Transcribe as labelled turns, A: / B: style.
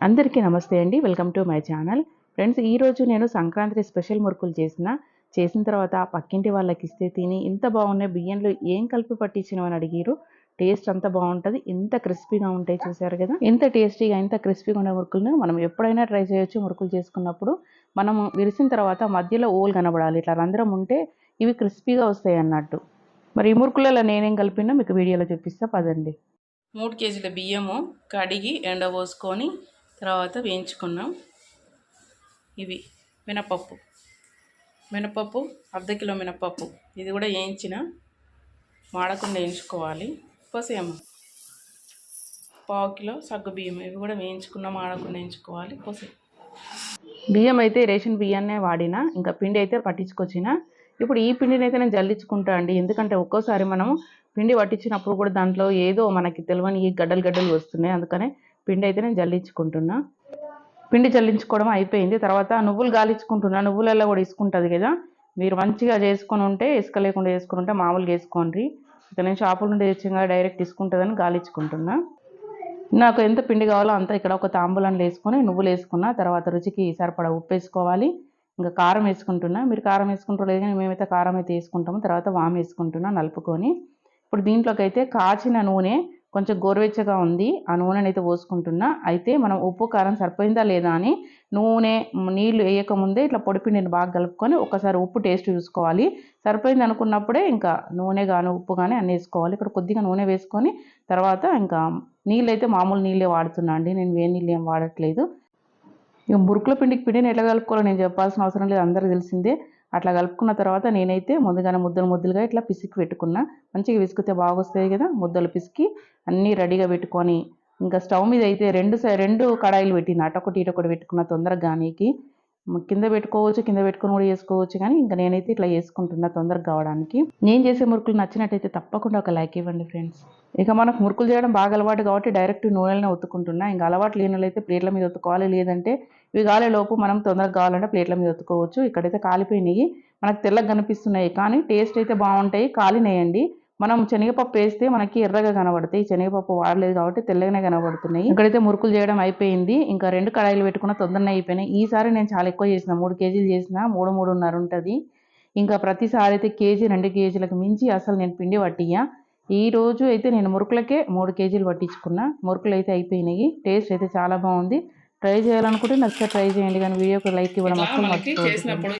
A: అందరికీ నమస్తే అండి. Welcome to my channel. Friends ఈరోజు నేను సంక్రాంతి స్పెషల్ మురుకులు చేసిన చేసిన తర్వాత ఆ పక్కింటి వాళ్ళకి ఇస్తే తిని ఇంత బాగున్నాయి బియ్యంలో ఏం కలిపి పట్టించినవని అడిగారు టేస్ట్ అంత బాగుంటుంది. ఇంత క్రిస్పీగా ఉంటాయి చూసారు కదా. ఎంత టేస్టీగా ఎంత క్రిస్పీగా ఉండే మురుకులను మనం ఎప్పుడైనా ట్రై చేయొచ్చు మురుకులు చేసుకున్నప్పుడు. మనం విరిసిన తర్వాత మధ్యలో ఓల్ కనబడాలి. ఇట్లా రంధ్రం ఉంటే ఇవి క్రిస్పీగా వస్తాయి అన్నట్టు. మరి ఈ మురుకులలో నేనేం కలిపినా మీకు వీడియోలో చూపిస్తా. పదండి. మూడు కేజీల బియ్యము కడిగి ఎండబోసుకొని తర్వాత వేయించుకున్నాం. ఇవి మినపప్పు. మినపప్పు అర్ధ కిలో మినపప్పు. ఇది కూడా వేయించిన మాడకుండా వేయించుకోవాలి. పసేమ పావు కిలో సగ్గు బియ్యం. ఇవి కూడా వేయించుకున్న మాడకుండా వేయించుకోవాలి. పసే బియ్యం అయితే రేషన్ బియ్యాన్నే వాడిన ఇంకా పిండి అయితే పట్టించుకొచ్చిన. ఇప్పుడు ఈ పిండిని అయితే నేను జల్లించుకుంటా అండి. ఎందుకంటే ఒక్కోసారి మనం పిండి పట్టించినప్పుడు కూడా దాంట్లో ఏదో మనకి తెలియని ఈ గడ్డలు గడ్డలు వస్తున్నాయి. అందుకనే పిండి అయితే నేను జల్లించుకుంటున్నా. పిండి జల్లించుకోవడం అయిపోయింది. తర్వాత నువ్వులు గాలించుకుంటున్నా. నువ్వులలో కూడా ఇసుకుంటుంది కదా. మీరు మంచిగా చేసుకొని ఉంటే ఇసుక లేకుండా చేసుకుని ఉంటే మామూలుగా వేసుకోండి. ఇక నేను షాపుల నుండి తెచ్చిన డైరెక్ట్ ఇసుకుంటుందని గాలించుకుంటున్నా. నాకు ఎంత పిండి కావాలో అంత ఇక్కడ ఒక తాంబూలంలో వేసుకొని నువ్వులు వేసుకున్నా తర్వాత రుచికి సరిపడా ఉప్పు వేసుకోవాలి. ఇంకా కారం వేసుకుంటున్నా. మీరు కారం వేసుకుంటారు లేదు కానీ మేమైతే కారం అయితే వేసుకుంటాము. తర్వాత వాము వేసుకుంటున్నా నలుపుకొని. ఇప్పుడు దీంట్లోకి అయితే కాచిన నూనె కొంచెం గోరువెచ్చగా ఉంది. ఆ నూనెని అయితే పోసుకుంటున్నా. అయితే మనం ఉప్పు కారం సరిపోయిందా లేదా అని నూనె నీళ్ళు వేయకముందే ఇట్లా పొడిపిండిని బాగా కలుపుకొని ఒకసారి ఉప్పు టేస్ట్ చూసుకోవాలి. సరిపోయింది అనుకున్నప్పుడే ఇంకా నూనె కానీ ఉప్పు కానీ అన్నీ వేసుకోవాలి. ఇక్కడ కొద్దిగా నూనె వేసుకొని తర్వాత ఇంకా నీళ్ళు అయితే మామూలు నీళ్ళే వాడుతున్నా అండి. నేను వేడి నీళ్ళు ఏం వాడట్లేదు. ఇక మురుకుల పిండికి పిండిని ఎట్లా కలుపుకోవాలో నేను చెప్పాల్సిన అవసరం లేదు. అందరికీ తెలిసిందే. అట్లా కలుపుకున్న తర్వాత నేనైతే ముందుగానే ముద్దలు ముద్దలుగా ఇట్లా పిసికి పెట్టుకున్నా. మంచిగా విసుకుతే బాగొస్తాయి కదా ముద్దలు పిసికి అన్నీ రెడీగా పెట్టుకొని. ఇంకా స్టవ్ మీద అయితే రెండు సై- రెండు కడాయిలు పెట్టిన అటొకటి ఇటొకటి పెట్టుకున్న తొందరగా గానీకి కింద పెట్టుకోవచ్చు కింద పెట్టుకుని కూడా చేసుకోవచ్చు కానీ ఇంకా నేనైతే ఇట్లా చేసుకుంటున్నా తొందరగా కావడానికి. నేను చేసే మురుకులు నచ్చినట్టయితే తప్పకుండా ఒక లైక్ ఇవ్వండి ఫ్రెండ్స్. ఇక మనకు మురుకులు చేయడం బాగా అలవాటు కాబట్టి డైరెక్ట్ నూనెలనే ఒత్తుకుంటున్నా. ఇంకా అలవాటు లేని అయితే ప్లేట్ల మీద ఒత్తుకోవాలి. లేదంటే ఇవి కాలే లోపు మనం తొందరగా కావాలంటే ప్లేట్ల మీద ఒత్తుకోవచ్చు. ఇక్కడైతే కాలిపోయినాయి. మనకు తెల్లగా కనిపిస్తున్నాయి కానీ టేస్ట్ అయితే బాగుంటాయి. కాలినేయండి. మనం శనగపప్పు వేస్తే మనకి ఎర్రగా కనబడతాయి. శనగపప్పు వాడలేదు కాబట్టి తెల్లగానే కనబడుతున్నాయి. ఇక్కడైతే మురుకులు చేయడం అయిపోయింది. ఇంకా రెండు కడాయిలు పెట్టుకున్న తొందరనే అయిపోయినాయి. ఈసారి నేను చాలా ఎక్కువ చేసిన మూడు కేజీలు చేసిన మూడు మూడున్నర ఉంటుంది. ఇంకా ప్రతిసారి అయితే కేజీ రెండు కేజీలకు మించి అసలు నేను పిండి పట్టియ్యా. ఈ రోజు అయితే నేను మురుకులకే మూడు కేజీలు పట్టించుకున్నా. మురుకులు అయితే అయిపోయినాయి. టేస్ట్ అయితే చాలా బాగుంది. ట్రై చేయాలనుకుంటే నచ్చితే ట్రై చేయండి. కానీ వీడియోకి లైక్ ఇవ్వడం అసలు